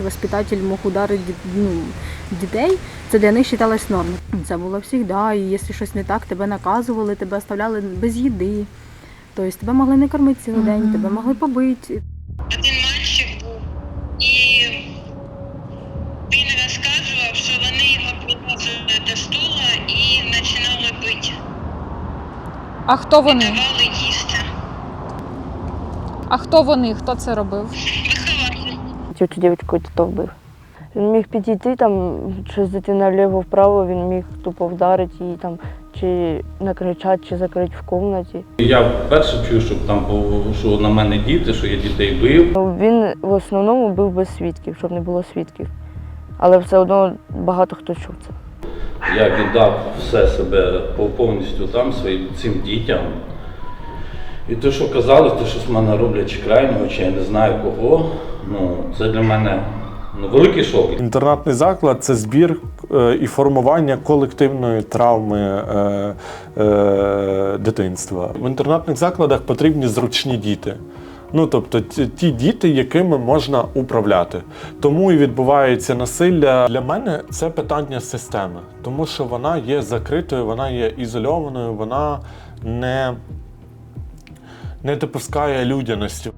Воспитатель мог ударити ну, дітей, це для них вважалось нормою. Це було завжди, і якщо щось не так, тебе наказували, тебе оставляли без їди. Тобто тебе могли не кормити цілий день, тебе могли побити. Один мальчик був, і він розказував, що вони його привозили до стула і починали бити. А хто вони? Давали їсти. А хто вони? Хто це робив? Вихователь. Цю дівчинку то вбив. Він міг підійти, там щось дитина вліво-вправо, він міг тупо вдарити її там, чи накричати, чи закрити в кімнаті. Я вперше чую, щоб там що на мене діти, що я дітей бив. Ну, Він в основному бив без свідків, щоб не було свідків. Але все одно багато хто чув це. Я віддав все себе повністю там своїм цим дітям. І те, що казали, те, що з мене роблять чи крайнього, чи я не знаю кого, ну це для мене ну, великий шок. Інтернатний заклад це збір е, і формування колективної травми е, е, дитинства. В інтернатних закладах потрібні зручні діти. Ну, тобто ті діти, якими можна управляти. Тому і відбувається насилля. Для мене це питання системи, тому що вона є закритою, вона є ізольованою, вона не, не допускає людяності.